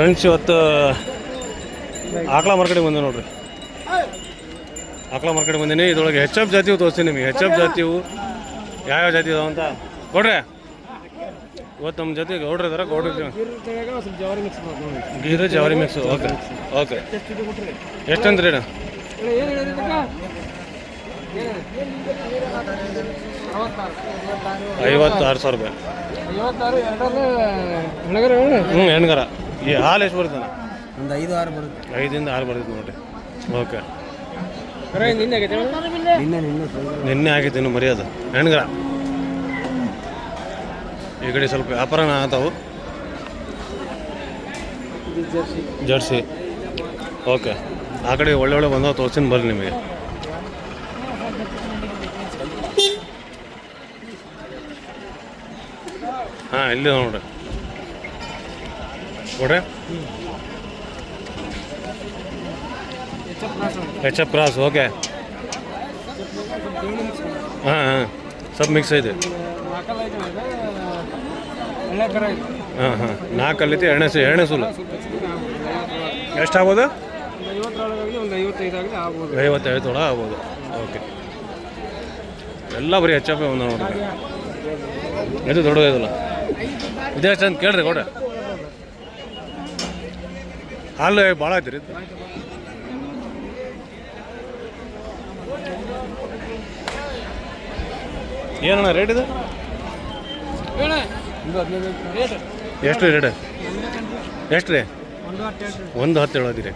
Friends ಇವತ್ತು ಆಕಳ ಮಾರ್ಕೆಟಿಗೆ ಬಂದೆ ನೋಡ್ರಿ. ಆಕಳ ಮಾರ್ಕೆಟಿಗೆ ಬಂದೀನಿ. ಇದ್ರೊಳಗೆ ಹೆಚ್ ಎಫ್ ಜಾತಿವು ತೋರಿಸ್ತೀನಿ ನಿಮಗೆ. ಹೆಚ್ ಎಫ್ ಜಾತಿವು ಯಾವ್ಯಾವ ಜಾತಿ ಇದಾವಂತ ಕೊಡ್ರಿ ಕೊಡ್ರೆ ಇವತ್ತು ನಮ್ಮ ಜೊತೆ ಗೌಡ್ರಿ ಇದಾರೆ. ಗೌಡ್ರು ಗೀರ ಜವಾರಿ ಮಿಕ್ಸ್ ಓಕೆ ಓಕೆ ಎಷ್ಟಂದ್ರಿ ಐವತ್ತಾರು ಸಾವಿರ ರೂಪಾಯಿ. ಹ್ಞೂ ಹೆಣ್ಗರ. ಈ ಹಾಲು ಎಷ್ಟು ಬರ್ತದೆ ಒಂದು ಐದು ಆರು ಬರುತ್ತೆ. ಐದಿಂದ ಆರು ಬರ್ತೈತೆ ನೋಡಿರಿ. ಓಕೆ. ಕರೆ ನಿನ್ನೆ ಆಗೈತೆ ನಿನ್ನೆ ನಿನ್ನೆ ನಿನ್ನೆ ಆಗೈತೆ ಇನ್ನು ಮರ್ಯಾದ. ಹೆಣ್ಗರ ಈ ಕಡೆ ಸ್ವಲ್ಪ ವ್ಯಾಪಾರನ ಆತಾವು. Jersey Jersey. ಓಕೆ. ಆ ಕಡೆ ಒಳ್ಳೆ ಒಳ್ಳೆ ಬಂದವ ತೋರ್ಸಿನ ಬರ್ರಿ ನಿಮಗೆ. ಹಾಂ ಇಲ್ಲಿ ನೋಡ್ರಿ. ಕೊಡ್ರಿ? ಎಚ್ ಎಫ್ ಕ್ರಾಸ್ ಓಕೆ ಹಾಂ ಹಾಂ. ಸಬ್ ಮಿಕ್ಸ್ ಐತೆ. ಹಾಂ ಹಾಂ. ನಾಲ್ಕಲ್ಲೈತಿ ಎರಡನೇ ಸು ಎರಡನೇ ಸುಲು. ಎಷ್ಟಾಗ್ಬೋದು? ಐವತ್ತೈದು ಆಗಲಿ ಆಗ್ಬೋದು. ಓಕೆ ಎಲ್ಲ ಬರೀ ಎಚ್ ಎಫ್ ಒಂದು ನೋಡ್ರಿ. ಇದು ದೊಡ್ಡದಿಲ್ಲ ಇದೇ ಎಷ್ಟು ಅಂತ ಕೇಳ್ರಿ ಕೊಡ್ರಿ. ಹಾಲು ಭಾಳ ಐತ್ರಿ ಇದು. ಏನಣ್ಣ ರೇಟ್ ಇದು? ಎಷ್ಟು ರೀ ರೇಟ್ ಎಷ್ಟು ರೀ? ಒಂದು ಹತ್ತು ಹೇಳೋದಿರಿ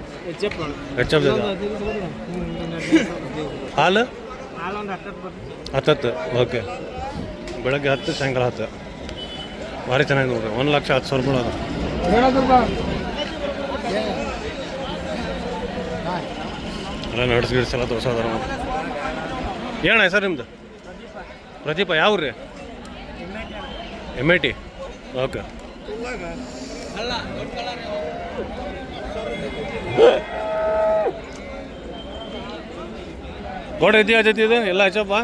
ಹದಿನೈದು ಹಾಲು? ಹತ್ತತ್ತು. ಓಕೆ ಬೆಳಗ್ಗೆ ಹತ್ತು, ಸಾಯಂಕಾಲ ಹತ್ತು. ಭಾರಿ ಚೆನ್ನಾಗಿ ನೋಡ್ರಿ. ಒಂದು ಲಕ್ಷ ಹತ್ತು ಸಾವಿರ ರೂಪಾಯಿ ಎಲ್ಲ ನಡ್ಸ್ ಗಿಡ್ಸ್ ಎಲ್ಲ ತೋರ್ಸೋದಾರ ಏನ ಹೆಸರು ನಿಮ್ದು? ಪ್ರದೀಪ ಯಾವ ರೀ ಎಂ ಐ ಟಿ ಓಕೆ ಗೋಡೆ ಇದೆಯಾ ಜೊತೆ ಇದು? ಎಲ್ಲ ಹೆಚ್ಚಪ್ಪ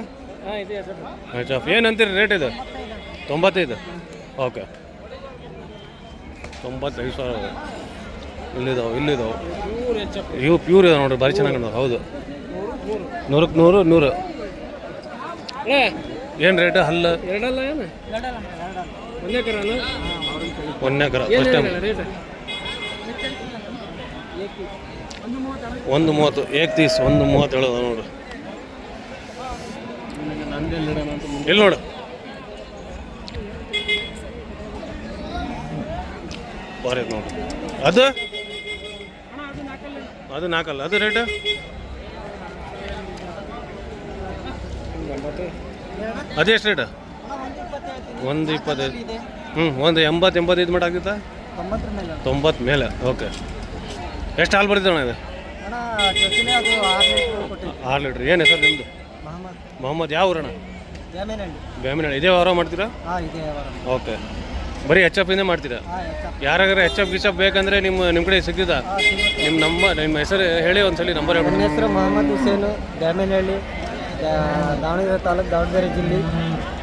ಹೆಚ್ಚಪ್ಪ ಏನು ಅಂತೀರಿ ರೇಟ್ ಇದು? ತೊಂಬತ್ತೈದು. ಓಕೆ ತೊಂಬತ್ತೈದು ಸಾವಿರ. ಇಲ್ಲಿದಾವೆ ಇಲ್ಲಿದಾವೆ. ಇವು ಪ್ಯೂರ್ ಇದೆ ನೋಡ್ರಿ ಭಾರಿ ಚೆನ್ನಾಗಿ ಕಾಣ್ತಾವೆ ಹೌದು. ನೂರಕ್ಕೆ ನೂರು ನೂರು. ಏನು ರೇಟ್ ಹಲ್ಲ. ಎರಡಲ್ಲ ಏನು? ಒಂದೇ ಕರ ಫಸ್ಟ್ ಟೈಮ್ ಒಂದು ಮೂವತ್ತು ಏಕ್ ತೀಸ್ ಒಂದು ಮೂವತ್ತು ಹೇಳೋದು ನೋಡು ಇಲ್ಲಿ ನೋಡು. ಬಾರಿ ನೋಡು ಅದು? ಅದು ನಾಲ್ಕಲ್ಲ ಅದು ರೇಟ್? ಅದು ಎಷ್ಟು ರೇಟ್? ಒಂದು ಇಪ್ಪತ್ತೈದು. ಹ್ಞೂ ಒಂದು ಎಂಬತ್ತು ಎಂಬತ್ತೈದು ಮಟ್ಟ ಆಗ್ತಿತ್ತಾ? ತೊಂಬತ್ತು ಮೇಲೆ ಓಕೆ. ಎಷ್ಟು ಹಾಲು ಬರ್ತದೆ ಅಣ್ಣ ಇದು? ಆರು ಲೀಟ್ರ್ ಏನು ಹೆಸರು ನಿಮ್ಮದು ಮೊಹಮ್ಮದ್. ಯಾವ ಊರಣ್ಣ ಜಾಮೀನಹಳ್ಳಿ. ಬ್ಯಾಮಿನ ಇದೇ ವಾರ ಮಾಡ್ತೀರಾ? ಓಕೆ. ಬರೀ ಎಚ್ ಇಂದೇ ಹಾಂ ಹೆಚ್ಚಪ್ಪ ಯಾರಾಗಾರ ಎಚ್ ಎಫ್ ಗಿಚ್ ಬೇಕಂದ್ರೆ ನಿಮ್ಮ ನಿಮ್ಮ ಕಡೆ ಸಿಗ್ತದ ಹಾಂ ಸಿಗುತ್ತೆ ನಿಮ್ಮ ನಮ್ಮ ನಿಮ್ಮ ಹೆಸರು ಹೇಳಿ ಒಂದ್ಸಲಿ ನಂಬರ್ ನನ್ನ ಹೇಳ್ಬಿಡಿ ಹೆಸರು ಮೊಹಮ್ಮದ್ ಹುಸೇನು ದಾಮೇನಹಳ್ಳಿ ದಾವಣಗೆರೆ ತಾಲೂಕು ದಾವಣಗೆರೆ ಜಿಲ್ಲೆ.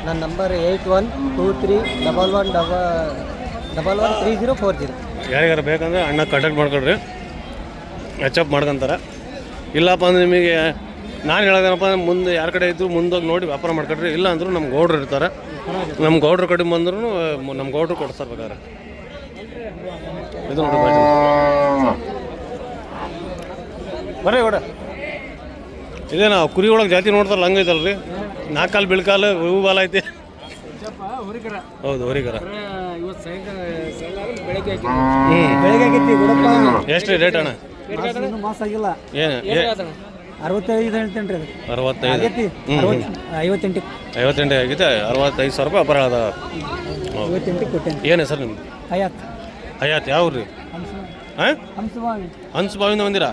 ನನ್ನ number eight one two three double one ಡಬ double one three zero four zero. ಯಾರಿಗಾರ ಬೇಕಂದ್ರೆ ಅಣ್ಣ ಕಾಂಟ್ಯಾಕ್ಟ್ ಮಾಡ್ಕೊಳ್ರಿ. ಎಚ್ ಅಪ್ ಮಾಡ್ಕೊಂತಾರೆ. ಇಲ್ಲಪ್ಪ ಅಂದ್ರೆ ನಿಮಗೆ ನಾನು ಹೇಳೋದೇನಪ್ಪ ಮುಂದೆ ಯಾರ ಕಡೆ ಇದ್ರು ಮುಂದೋಗಿ ನೋಡಿ ವ್ಯಾಪಾರ ಮಾಡ್ಕೊಡ್ರಿ ಇಲ್ಲ ಅಂದ್ರೂ ನಮ್ಮ ಗೌಡ್ರು ಇರ್ತಾರೆ. ನಮ್ಮ ಗೌಡ್ರ ಕಡೆ ಬಂದ್ರೂ ನಮ್ಮ ಗೌಡ್ರು ಕೊಡ್ತಾರೆ ಬೇಕಾದ್ರೆ. ಇದು ನೋಡಿ. ಬರ್ರಿ ಗೌಡ. ಇದೇನಾ ಕುರಿ ಒಳಗೆ ಜಾತಿ ನೋಡ್ತಾರಲ್ಲ ಹಂಗೈತಲ್ರಿ ನಾಲ್ಕಾಲು ಬಿಳ್ಕಾಲು ಹೂವು ಬಾಲ ಐತಿ. ಹೌದು ಹೊರಿಗರ. ಹ್ಞೂ ಎಷ್ಟು ರೇಟ್ ಅಣ್ಣ? ಏನು ಅರವತ್ತೈದು ಹೇಳ್ತೇನೆ ರೀ ಅರವತ್ತೈದು. ಆಗೈತಿ. ಹ್ಞೂ ಐವತ್ತೆಂಟು. ಆಗೈತೆ ಅರವತ್ತೈದು ಸಾವಿರ ರೂಪಾಯಿ ಅಪರಾಧ. ಅದ ಐವತ್ತೆಂಟು ಕೊಟ್ಟೇನೆ ಏನು ಸರ್ ನಿಮ್ದು? ಹಯಾತ್. ಹಯಾತ್ ಯಾವ ರೀ ಹಾಂ? ಹಂಸವಾಣಿ ಹನ್ಸ್ ಬಾವಿಂದ ಬಂದಿರಾ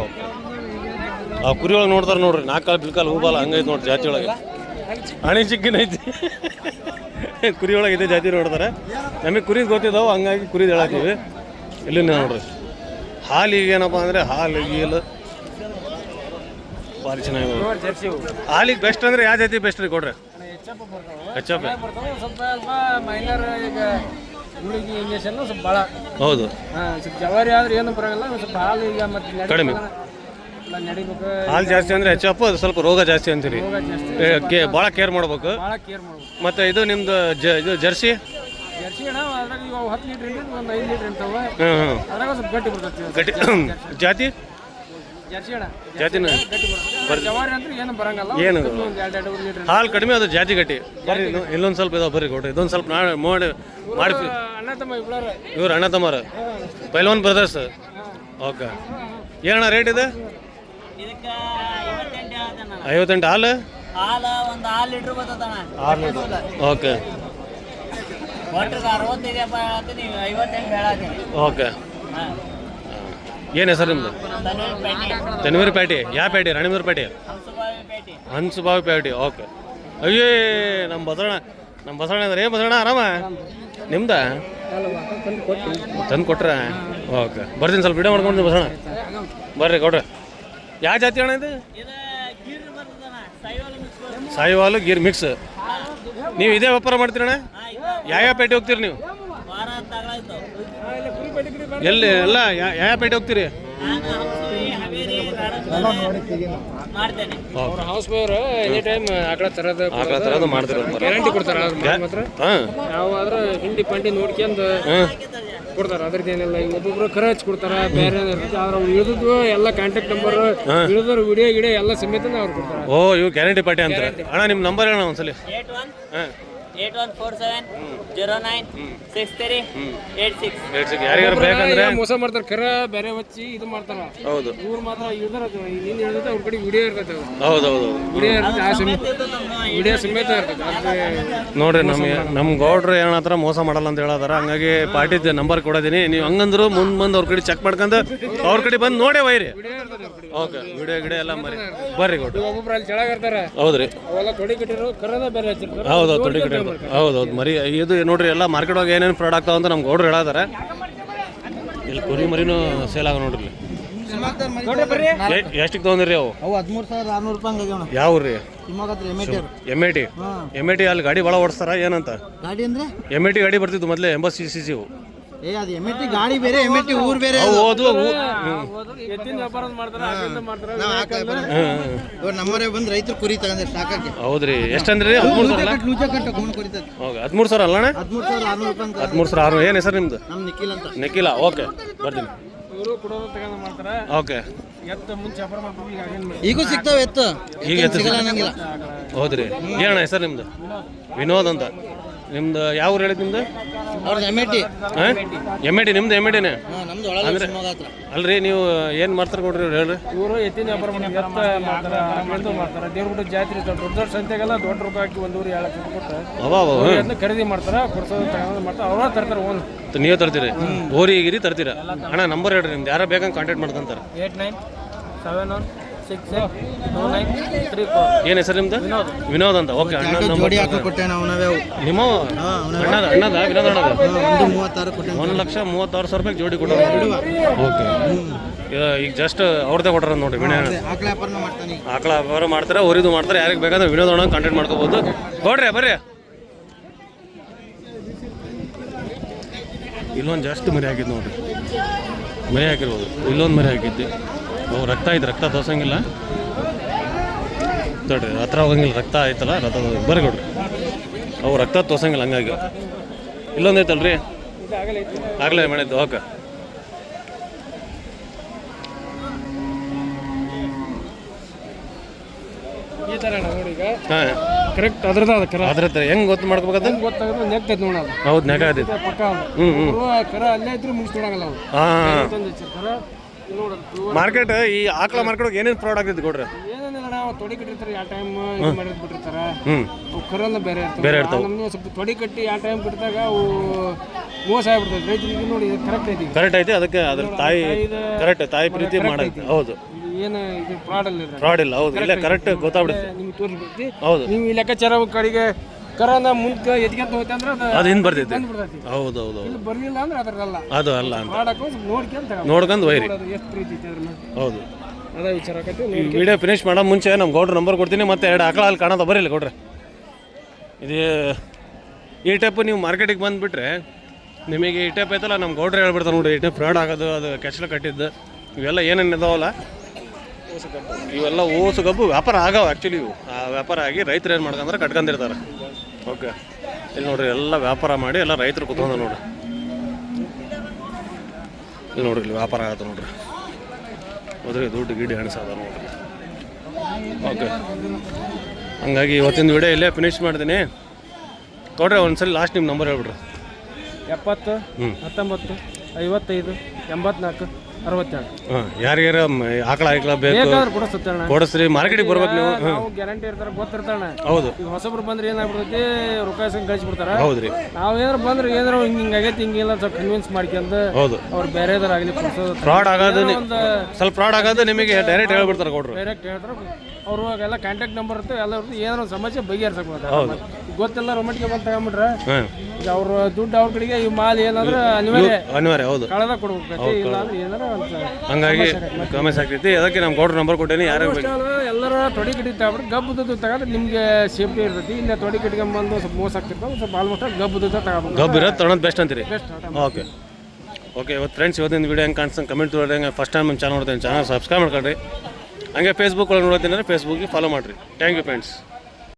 ಓಕೆ. ಆ ಕುರಿ ಒಳಗೆ ನೋಡ್ತಾರೆ ನೋಡ್ರಿ ನಾಲ್ಕಾಲು ಬಿಲ್ಕಾಲು ಹೂಬಾಲ ಹಂಗೈತೆ ನೋಡ್ರಿ ಜಾತಿ ಒಳಗೆ. ಹಣಿ ಚಿಕ್ಕಿನ ಐತಿ. ಕುರಿ ಒಳಗೆ ಇದೆ ಜಾತಿ ನೋಡ್ತಾರೆ. ನಮಗೆ ಕುರಿದು ಗೊತ್ತಿದ್ದಾವೆ ಹಂಗಾಗಿ ಕುರಿದು ಹೇಳತ್ತೀವಿ. ಇಲ್ಲಿನ ನೋಡ್ರಿ. ಹಾಲಿಗೆ ಏನಪ್ಪ ಅಂದರೆ ಹಾಲು ಗೀಲು. ಭಾರಿ ಚೆನ್ನಾಗಿದೆ. ಹಾಲಿಗೆ ಬೆಸ್ಟ್ ಅಂದ್ರೆ ಯಾವ ಜಾತಿ ಬೆಸ್ಟ್ ರೀ ಕೊಡ್ರಿ? ಹೆಚ್ಚಪ್ಪ ಹೌದು. ಜವಾರಿ ಆದ್ರೆ ಏನು ಬರೋಲ್ಲ ಸ್ವಲ್ಪ ಹಾಲು ಈಗ ಮತ್ತೆ ಕಡಿಮೆ. ಹಾಲು ಜಾಸ್ತಿ ಅಂದ್ರೆ ಹೆಚ್ಚಪ್ಪ ಸ್ವಲ್ಪ ರೋಗ ಜಾಸ್ತಿ ಅಂತೀರಿ. ಭಾಳ ಕೇರ್ ಮಾಡ್ಬೇಕು. ಮತ್ತೆ ಇದು ನಿಮ್ದು ಇದು ಜರ್ಸಿ? ಜಾತಿ? ಜಾತಿನ ಜವಾರಿ ಅಂದ್ರೆ ಏನು ಬರಂಗಲ್ಲ. ಏನು? ಒಂದು ಎರಡು ಎರಡು ಲೀಟ್ರ್. ಹಾಲು ಕಡಿಮೆ ಅದು ಜಾತಿ ಗಟ್ಟಿ. ಬರ್ರಿ ಇಲ್ಲೊಂದು ಸ್ವಲ್ಪ ಇದಾವೆ ಬರ್ರಿ ಕೊಡ್ರಿ ಇದೊಂದು ಸ್ವಲ್ಪ ನಾಳೆ ಮಾಡಿ ಮಾಡಿ ಅಣ್ಣ ತಮ್ಮ ಇವ್ರು ಅಣ್ಣ ತಮ್ಮರ ಪೈಲ್ವಾನ್ ಬ್ರದರ್ಸ್. ಓಕೆ. ಏನಣ್ಣ ರೇಟ್ ಇದೆ? ಇದಕ್ಕೆ ಐವತ್ತೆಂಟು ಹಾಲು? ಹಾಲು ಒಂದು ಆರು ಲೀಟ್ರ್ ಓಕೆ. ಓಕೆ. ಏನು ಹೆಸರು ನಿಮ್ಮದು ತನ್ವೀರ್ ಪೇಟೆ. ಯಾವ ಪೇಟೆ? ರಾಣಿಮೂರು ಪೇಟೆ ಹನ್ಸುಬಾವ್ ಪೇಟೆ. ಓಕೆ. ಅಯ್ಯೇ ನಮ್ಮ ಬಸವಣ್ಣ ನಮ್ಮ ಬಸವಣ್ಣ ಅಂದ್ರೆ ಏನು ಬಸವಣ್ಣ, ಆರಾಮ? ನಿಮ್ದ? ತಂದು ಕೊಟ್ರೆ? ಓಕೆ. ಬರ್ತೀನಿ, ಸ್ವಲ್ಪ ವಿಡಿಯೋ ಮಾಡ್ಕೊಂಡು ಬಸವಣ್ಣ. ಬರ್ರಿ, ಕೊಡ್ರಿ. ಯಾವ ಜಾತಿ ಅಣ್ಣ ಇದು? ಸಾಯಿವಾಲು ಗೀರ್ ಮಿಕ್ಸ್ ನೀವು ಇದೇ ವ್ಯಾಪಾರ ಮಾಡ್ತೀರಣ್ಣ? ಇದು ಯಾವ ಪೇಟೆ ಹೋಗ್ತೀರಿ ನೀವು? ಎಲ್ಲಿ? ಎಲ್ಲ ಯಾವ ಪೇಟೆ ಹೋಗ್ತೀರಿ? ಹೌಸ್ ಬೋರ್ ಎನಿ ಟೈಮ್ ಆಕಳ ತರೋದು ಆ ಥರದ್ದು ಮಾಡ್ತೀರ ಗ್ಯಾರಂಟಿ ಕೊಡ್ತಾರೆ ಅದ್ರ ಮಾತ್ರ? ಹಾಂ. ನಾವು ಆದ್ರೆ ಹಿಂಡಿ ಪಂಡಿ ನೋಡ್ಕೊಂಡು ಹಾಂ. ಕೊಡ್ತಾರ ಅದ್ರದ್ದೇನಿಲ್ಲ ಈಗ ಒಬ್ಬೊಬ್ರು ಖರ್ಚು ಹಚ್ಚಿ ಕೊಡ್ತಾರೆ ಬೇರೆ ಆದ್ರೆ ಇಳಿದು ಎಲ್ಲ ಕಾಂಟ್ಯಾಕ್ಟ್ ನಂಬರ್ ಇಳಿದ್ರು ವಿಡಿಯೋ ಗಿಡಿಯೋ ಎಲ್ಲ ಸಮೇತನ ಅವ್ರು ಕೊಡ್ತಾರ. ಓ ಇವು ಗ್ಯಾರಂಟಿ ಪಾರ್ಟಿ ಅಂತ ಅಣ್ಣ ನಿಮ್ಮ ನಂಬರ್ ಹೇಳೋಣ ಒಂದ್ಸಲಿ. ಹಾಂ. Eight one four seven zero nine six three eight six. ಯಾರಿಗಾರು ಬೇಕಂದ್ರೆ ಮೋಸ ಮಾಡ್ತಾರೆ? ಕರೆ ಬೇರೆ ಹಚ್ಚಿ ಇದು ಮಾಡ್ತಾರ. ಹೌದು. ಇವ್ರು ಮಾತ್ರ ಇದರ ನಿನ್ನ ಹೇಳಿದ್ರೆ ಅವ್ರ ಕಡೆ ವಿಡಿಯೋ ಇರ್ತದೆ ಹೌದು ಹೌದು ವಿಡಿಯೋ ಇರ್ತೈತೆ ಆ ಸಮೇತ ವಿಡಿಯೋ ಸಮೇತ ಇರ್ತೈತೆ ಅದೇ ನೋಡ್ರಿ ನಮಗೆ ನಮ್ಮ ಗೌಡ್ರು ಏನಾದ್ರ ಮೋಸ ಮಾಡಲ್ಲ ಅಂತ ಹೇಳದಾರ ಹಂಗಾಗಿ ಪಾರ್ಟಿ ನಂಬರ್ ಕೊಡೋದೀನಿ. ನೀವು ಹಂಗಂದ್ರು ಮುಂದೆ ಬಂದು ಅವ್ರ ಕಡೆ ಚೆಕ್ ಮಾಡ್ಕೊಂಡು ಅವ್ರ ಕಡೆ ಬಂದು ನೋಡೇ ವೈರಿ. ಓಕೆ ವಿಡಿಯೋ ಗಿಡ ಎಲ್ಲ ಮರಿ. ಬರ್ರಿ ಗೌಡ್ರು. ಒಬ್ಬೊಬ್ರು ಅಲ್ಲಿ ಕೆಳಗೆ ಇರ್ತಾರ. ಹೌದ್ರಿ. ಅವೆಲ್ಲ ತೊಡಿ ಕಟ್ಟಿರೋ ಕರದ ಬೇರೆ ಹಚ್ಚಿರ್ತಾರೆ. ಹೌದು ತೊಡಿ ಕಡೆ ಹೌದು. ಹೌದು ಮರಿ ಇದು ನೋಡ್ರಿ ಎಲ್ಲ ಮಾರ್ಕೆಟ್ ಒಳಗೆ ಏನೇನು ಪ್ರಾಡಕ್ಟ್ ಆಗ್ತಾವ ಅಂತ ನಮ್ಗೆ ಗೌಡ್ರು ಹೇಳಾದಾರೆ. ಇಲ್ಲಿ ಕುರಿ ಮರಿನೂ ಸೇಲ್ ಆಗ ನೋಡ್ರಿ ಎಷ್ಟಕ್ಕೆ ತಗೊಂಡ್ರಿ ಎಷ್ಟಿಗೆ ತೊಗೊಂಡಿರಿ ಅವು? ಅವು ಹದಿಮೂರು ಸಾವಿರದ ಆರ್ನೂರು ರೂಪಾಯಿ ಹಂಗಾಗ್ಯಾವ ಯಾವ ರೀ M I T M I T ಅಲ್ಲಿ ಗಾಡಿ ಭಾಳ ಓಡಿಸ್ತಾರ ಏನಂತ? ಗಾಡಿ ಅಂದ್ರೆ? ಎಂ ಐ ಟಿ ಗಾಡಿ ಬರ್ತಿತ್ತು ಮೊದಲೇ ಎಂಬತ್ತು ಸಿ ಸಿ ಸಿ ಏ ಅದು ಎಂ ಟಿ ಗಾಡಿ ಬೇರೆ ಎಂ ಟಿ ಊರು ಬೇರೆ ಓದು ಎತ್ತಿನ ವ್ಯಾಪಾರ ಮಾಡ್ತಾರ ಅದರಿಂದ ಮಾಡ್ತಾರ ಹ್ಮ್. ನಮ್ಮರೇ ಬಂದು ರೈತರು ಕುರಿ ತಗೊಂಡ್ರೆ ಸಾಕಾಗಿ ಹೌದ್ರಿ. ಎಷ್ಟಂದ್ರಿ? ಹದಿಮೂರು ಸಾವಿರ ಅಲ್ಲ? ಲೂಜ ಕಟ್ಟ ಗುಣ ಕುರಿತದೆ. ಹೋಗಿ ಹದಿಮೂರು ಸಾವಿರ ಅಲ್ಲಣ್ಣ? ಹದಿಮೂರು ಸಾವಿರದ ಆರ್ನೂರು ರೂಪಾಯಿ ಅಂತ. ಹದಿಮೂರು ಸಾವಿರ ಆರು ಏನು ಹೆಸರು ನಿಮ್ದು? ನಮ್ಮ ನಿಖಿಲ್ ಅಂತ. ನಿಖಿಲ ಓಕೆ. ಬರ್ತೀನಿ. ಇವರು ಕೊಡೋದು ತಗೊಂಡು ಮಾಡ್ತಾರ. ಓಕೆ. ಈಗ ಏನು ಸಿಗ್ತಾವೆ ಎತ್ತು. ಈಗ ಎತ್ತು ಸಿಗಲ್ಲ ಅನ್ನಂಗಿಲ್ಲ. ಹೌದ್ರಿ. ಏನಣ್ಣ ಹೆಸರು ನಿಮ್ದು? ವಿನೋದ್ ಅಂತ. ನಿಮ್ದು ಯಾವ ಊರು ಹೇಳಿದ್ ನಿಮ್ದು? ಅವ್ರದ್ದು ಎಂ ಎ ಟಿ ಹಾಂ ಎಂ ಐ ಟಿ ನಿಮ್ದು ಎಂ ಐ ಟಿನೇ ನಮ್ದು ಒಳಗೆ ಶಿವಮೊಗ್ಗ ಹತ್ರ. ಅಲ್ರಿ ನೀವು ಏನು ಮಾಡ್ತಾರೆ ಕೊಡ್ರಿ ಇವ್ರು ಹೇಳ್ರಿ. ಇವರು ಎತ್ತಿನ ವ್ಯಾಪಾರ ಮಾಡ್ತಾರೆ ಎತ್ತ ಮಾಡ್ತಾರ ಆಕಳಿಂದ ಮಾಡ್ತಾರ. ದೇವ್ರಗುಡ್ಡ ಜಾತ್ರೆ ದೊಡ್ಡ ದೊಡ್ಡ ಸಂತೆಗೆಲ್ಲ ದೊಡ್ಡ ರೂಪಾಯಿ ಹಾಕಿ ಒಂದೂರು ಏಳು ಲಕ್ಷ ಕೊಟ್ಟು ಅವ ಅವ ಅದನ್ನ ಖರೀದಿ ಮಾಡ್ತಾರೆ ಕೊಡ್ಸೋದು ತಗೊಂಡು ಮಾಡ್ತಾರ. ಅವ್ರ ತರ್ತಾರೆ ಓನ್. ನೀವು ತರ್ತೀರಿ? ಓರಿ ಗಿರಿ ತರ್ತೀರಾ? ಅಣ್ಣ ನಂಬರ್ ಹೇಳ್ರಿ ನಿಮ್ದು ಯಾರ ಬೇಕಂತ ಕಾಂಟ್ಯಾಕ್ಟ್ ಮಾಡ್ಕೊಂತಾರೆ eight nine seven one six eight two nine three four ಏನು ಹೆಸರು ನಿಮ್ದು? ವಿನೋದ್. ಅಂತ. ಓಕೆ ಅಣ್ಣ ಜೋಡಿ ಹಾಕಿ ಕೊಟ್ಟೆ ನಾವು ನಾವೇ ಅವು. ನಿಮ್ಮ ಅಣ್ಣದ ಅಣ್ಣದ ವಿನೋದ್ ಅಣ್ಣದ? ಒಂದು ಮೂವತ್ತಾರು ಕೊಟ್ಟೆ. ಒಂದು ಲಕ್ಷ ಮೂವತ್ತಾರು ಸಾವಿರ ರೂಪಾಯಿ ಜೋಡಿ ಕೊಡೋರು ಓಕೆ ಈಗ ಜಸ್ಟ್ ಅವ್ರದ್ದೇ ಕೊಟ್ಟರ ನೋಡಿ ವಿನಯ ಆಕಳ ವ್ಯಾಪಾರನ ಮಾಡ್ತಾನೆ ಈಗ. ಆಕಳ ವ್ಯವಹಾರ ಮಾಡ್ತಾರೆ ಊರಿದು ಮಾಡ್ತಾರೆ ಯಾರಿಗೆ ಬೇಕಾದ್ರೆ ವಿನೋದ್ ಅಣ್ಣ ಕಾಂಟ್ಯಾಕ್ಟ್ ಮಾಡ್ಕೋಬೋದು. ನೋಡ್ರಿ ಬರ್ರಿ. ಇಲ್ಲೊಂದು ಜಾಸ್ತಿ ಮರಿ ಹಾಕಿದ್ದು ನೋಡ್ರಿ. ಮರಿ ಹಾಕಿರ್ಬೋದು. ಇಲ್ಲೊಂದು ಮರಿ ಹಾಕಿದ್ದೆ. ಅವು ರಕ್ತ ಐತೆ ರಕ್ತ ತೋರ್ಸಂಗಿಲ್ಲ. ನೋಡ್ರಿ ಹತ್ರ ಹೋಗಂಗಿಲ್ಲ ರಕ್ತ ಆಯ್ತಲ್ಲ ರಕ್ತ ಬರ್ರಿ ಕೊಡ್ರಿ ಅವು ರಕ್ತ ತೋರ್ಸಂಗಿಲ್ಲ ಹಂಗಾಗಿ. ಇಲ್ಲೊಂದು ಐತಲ್ರಿ? ಆಗಲೇ ಮಾಡಿದ್ದು ಓಕೆ ಈ ಥರ ಅಣ್ಣ ನೋಡಿ ಈಗ. ಹಾಂ. ಕರೆಕ್ಟ್ ಅದ್ರದ್ದು ಅದ ಕರ. ಅದ್ರ ಹತ್ರ ಹೆಂಗೆ ಗೊತ್ತು ಗೊತ್ತಾಗುತ್ತೆ ನೆಗ್ತೈತೆ ನೋಡೋದು ಹೌದು ನೆಗ ಆದೈತೆ ಪಕ್ಕ. ಹ್ಞೂ ಹ್ಞೂ ಇವ್ರು ಕರ ಅಲ್ಲೇ ಇದ್ರು ಮುಗಿಸ್ಕೊಡಂಗಲ್ಲ ಅವ್ರು. ಹಾಂ ಮಾರ್ಕೆಟ್ ಈ ಆಕಳ ಮಾರ್ಕೆಟ್ ಏನೇನು ಫ್ರಾಡ್ ಆಗ್ತೈತಿ ಕೊಡ್ರಿ? ಏನೇನಿಲ್ಲ ನಾವು ತೊಡಿ ಕಟ್ಟಿರ್ತಾರೆ ಯಾವ ಟೈಮ್ ಇದು ಮಾಡಿದ್ ಬಿಟ್ಟಿರ್ತಾರೆ. ಅವು ಕರಲ್ಲ ಬೇರೆ ಇರ್ತಾವೆ. ಬೇರೆ ಇರ್ತಾವೆ. ಸ್ವಲ್ಪ ತೊಡಿ ಕಟ್ಟಿ ಯಾವ ಟೈಮ್ ಬಿಟ್ಟಾಗ ಅವು ಮೋಸ ಆಗ್ಬಿಡ್ತದೆ. ರೈತರಿಗೆ ನೋಡಿ ಕರೆಕ್ಟ್ ಐತಿ. ಈಗ. ಕರೆಕ್ಟ್ ಐತಿ ಅದಕ್ಕೆ ಅದ್ರ ತಾಯಿ ಕರೆಕ್ಟ್ ತಾಯಿ ಪ್ರೀತಿ ಮಾಡೈತಿ ಹೌದು. ಇದು ಏನು ಇದು ಫ್ರಾಡ್ ಅಲ್ಲ. ಫ್ರಾಡ್ ಇಲ್ಲ ಹೌದು. ಇಲ್ಲ ಕರೆಕ್ಟ್ ಗೊತ್ತಾಗ್ಬಿಡುತ್ತೆ. ನಿಮ್ಗೆ ತೋರಿಸ್ಬಿಡ್ತಿ. ಹೌದು. ನೀವು ಈ ಲೆಕ್ಕಾಚಾರ ಕಡೆಗೆ ಕರನ ಮುಂದೆ ಎದ್ಕೊಂತ ಅಂದ್ರೆ ಅದು ಹಿಂದೆ ಬರ್ತೈತಿ. ಹೌದು ಹೌದು ಹೌದು ಬರ್ಲಿಲ್ಲ ಅಂದ್ರೆ ಅದರಲ್ಲ ಅದು ಅಲ್ಲ ಅಂತ. ಮಾಡಕ್ಕೆ ನೋಡ್ಕೊಂತ ನೋಡ್ಕೊಂಡು ಒಯ್ರಿ. ಎಷ್ಟು ಪ್ರೀತಿ ಐತಿ ಅದ್ರ ಮೇಲೆ ಹೌದು. ಅದೇ ವಿಚಾರ ಆಕತಿ. ವಿಡಿಯೋ ಫಿನಿಶ್ ಮಾಡೋ ಮುಂಚೆ ನಮ್ಮ ಗೌಡ್ರ ನಂಬರ್ ಕೊಡ್ತೀನಿ. ಮತ್ತೆ ಎರಡು ಆಕಳ ಅಲ್ಲಿ ಕಾಣೋದು ಬರೀಲ್ಲ ಗೌಡ್ರೆ. ಇದು ಈ ಟೈಪ್ ನೀವು ಮಾರ್ಕೆಟಿಗೆ ಬಂದುಬಿಟ್ರೆ ನಿಮಗೆ ಈ ಟೈಪ್ ಐತಲ್ಲ ನಮ್ಮ ಗೌಡ್ರು ಹೇಳ್ಬಿಡ್ತಾರೆ ನೋಡಿ ಈ ಟೈಪ್ ಫ್ರಾಡ್ ಆಗೋದು ಅದು ಕೆಚ್ಚಲ ಕಟ್ಟಿದ್ದು. ಇವೆಲ್ಲ ಏನೇನು ಇದಾವಲ್ಲ? ಇವೆಲ್ಲ ಓಸು ಗಬ್ಬು ವ್ಯಾಪಾರ ಆಗವ ಆ್ಯಕ್ಚುಲಿ ಇವು. ಆ ವ್ಯಾಪಾರ ಆಗಿ ರೈತರು ಏನು ಮಾಡ್ಕೊಂಡ್ರೆ ಕಟ್ಕೊಂಡಿರ್ತಾರೆ. ಓಕೆ. ಇಲ್ಲಿ ನೋಡ್ರಿ ಎಲ್ಲ ವ್ಯಾಪಾರ ಮಾಡಿ ಎಲ್ಲ ರೈತರು ಕುತ್ಕೊಂಡು ನೋಡ್ರಿ. ಇಲ್ಲಿ ನೋಡ್ರಿ ಇಲ್ಲಿ ವ್ಯಾಪಾರ ಆಗತ್ತೆ ನೋಡ್ರಿ. ಹೋದ್ರಿ ದುಡ್ಡು ಗಿಡಿ ಎಣಿಸದ ನೋಡ್ರಿ. ಓಕೆ. ಹಂಗಾಗಿ ಇವತ್ತಿನ ವಿಡಿಯೋ ಇಲ್ಲೇ ಫಿನಿಶ್ ಮಾಡ್ತೀನಿ. ಕೊಡ್ರಿ ಒಂದ್ಸಲ ಲಾಸ್ಟ್ ನಿಮ್ಮ ನಂಬರ್ ಹೇಳ್ಬಿಡ್ರಿ. ಎಪ್ಪತ್ತು ಹ್ಞೂ ಹತ್ತೊಂಬತ್ತು. ಐವತ್ತೈದು ಎಂಬತ್ನಾಲ್ಕು ಅರವತ್ತೆರಡು. ಹಾಂ ಆಕಳ ಆಕಳ ಬೇಕು ಬೇಕಾದ್ರೆ ಕೊಡಿಸ್ರಿ ಮಾರ್ಕೆಟಿಗೆ ಬರ್ಬೇಕು ನೀವು. ಹಾಂ ನಾವು ಗ್ಯಾರಂಟಿ ಇರ್ತಾರ ಗೊತ್ತಿರ್ತಾಣ ಹೌದು. ಈಗ ಹೊಸಬ್ರು ಬಂದ್ರೆ ಏನಾಗ್ಬಿಡ್ತೈತಿ ರೊಕ್ಕ ಇಸ್ಕೊಂಡ್ ಕಳಿಸ್ಬಿಡ್ತಾರ. ಹೌದ್ರಿ. ನಾವ್ ಏನಾರ ಬಂದ್ರೆ ಏನಾರ ಹಿಂಗ ಹಿಂಗ ಆಗೈತಿ ಹಿಂಗಿಲ್ಲ ಸ್ವಲ್ಪ ಕನ್ವಿನ್ಸ್ ಮಾಡ್ಕೊಂಡ್ ಹೌದು. ಅವ್ರು ಕೊಡ್ಸೋದು. ಫ್ರಾಡ್ ಆಗೋದು ನಿ- ಒಂದು ಸ್ವಲ್ಪ ಫ್ರಾಡ್ ಆಗೋದು ನಿಮಗೆ ಡೈರೆಕ್ಟ್ ಹೇಳ್ಬಿಡ್ತಾರೆ ಕೊಡ್ರಿ. ಡೈರೆಕ್ಟ್ ಹೇಳ್ತಾರೆ ಅವ್ರು ಎಲ್ಲ ಕಾಂಟ್ಯಾಕ್ಟ್ ನಂಬರ್ ಇರ್ತವೆ ಎಲ್ಲ ಇರ್ತದೆ ಏನಾರ ಒಂದು ಸಮಸ್ಯೆ ಬಗೆಹರ್ಸಕ್ ಹೌದು. ಗೊತ್ತಿಲ್ಲ ರೊಮಟಿಗೆ ಬಂದು ತಗೊಂಬಿಟ್ರೆ. ಹಾಂ. ಈಗ ಅವ್ರ ದುಡ್ಡು ಅವ್ರ ಕಡೆಗೆ ಈ ಮಾಲ್ ಏನಾದ್ರೆ ಅನಿವಾರ್ಯ ಅನಿವಾರ್ಯ ಹೌದು. ಕಳೆದ ಕೊಡ್ಬೇಕು. ಇಲ್ಲ ಅಂದ್ರೆ ಏನಾರ ಒಂದು ಹಂಗಾಗಿ ಆಗ್ತೈತಿ ಅದಕ್ಕೆ ನಮ್ಮ ಗೌಡ್ರ ನಂಬರ್ ಕೊಟ್ಟೇನಿ ಯಾರು ಬೇಕು. ಎಲ್ಲರ ತೊಡಿ ಕಟ್ಟಿ ತಗೊಂಡ್ರೆ ದುಡ್ಡು ತಗೊಂಡ್ರೆ ನಿಮಗೆ ಸೇಫ್ಟಿ ಇರ್ತೈತಿ. ಇನ್ನ ತೊಡಿ ಕಟ್ಕೊಂಡ್ಬಂದು ಸ್ವಲ್ಪ ಮೋಸ ಆಗ್ತಿರ್ತಾವೆ ಸ್ವಲ್ಪ ಆಲ್ಮೋಸ್ಟ್ ತಗೊಂಡು ಗಬ್ಬ ಇರೋದು ತೊಗೊಳೋದು ಬೆಸ್ಟ್ ಅಂತೀರಿ? ಓಕೆ ಓಕೆ ಇವತ್ತು ಫ್ರೆಂಡ್ಸ್ ಇವತ್ತಿನ ವೀಡಿಯೋ ಹೆಂಗೆ ಕಾಣಿಸ್ತಾನೆ ಕಮೆಂಟ್ ತೊಗೊಳ್ರಿ. ಫಸ್ಟ್ ಟೈಮ್ ನಮ್ಮ ಚಾನಲ್ ನೋಡ್ತೀನಿ ಚಾನಲ್ ಸಬ್ಸ್ಕ್ರೈಬ್ ಮಾಡ್ಕೊಳ್ರಿ. ಹಂಗೆ ಫೇಸ್ಬುಕ್ ಒಳಗೆ ನೋಡ್ತೀನಿ ಅಂದರೆ ಫೇಸ್ಬುಕ್ಗೆ ಫಾಲೋ ಮಾಡಿರಿ. Thank you friends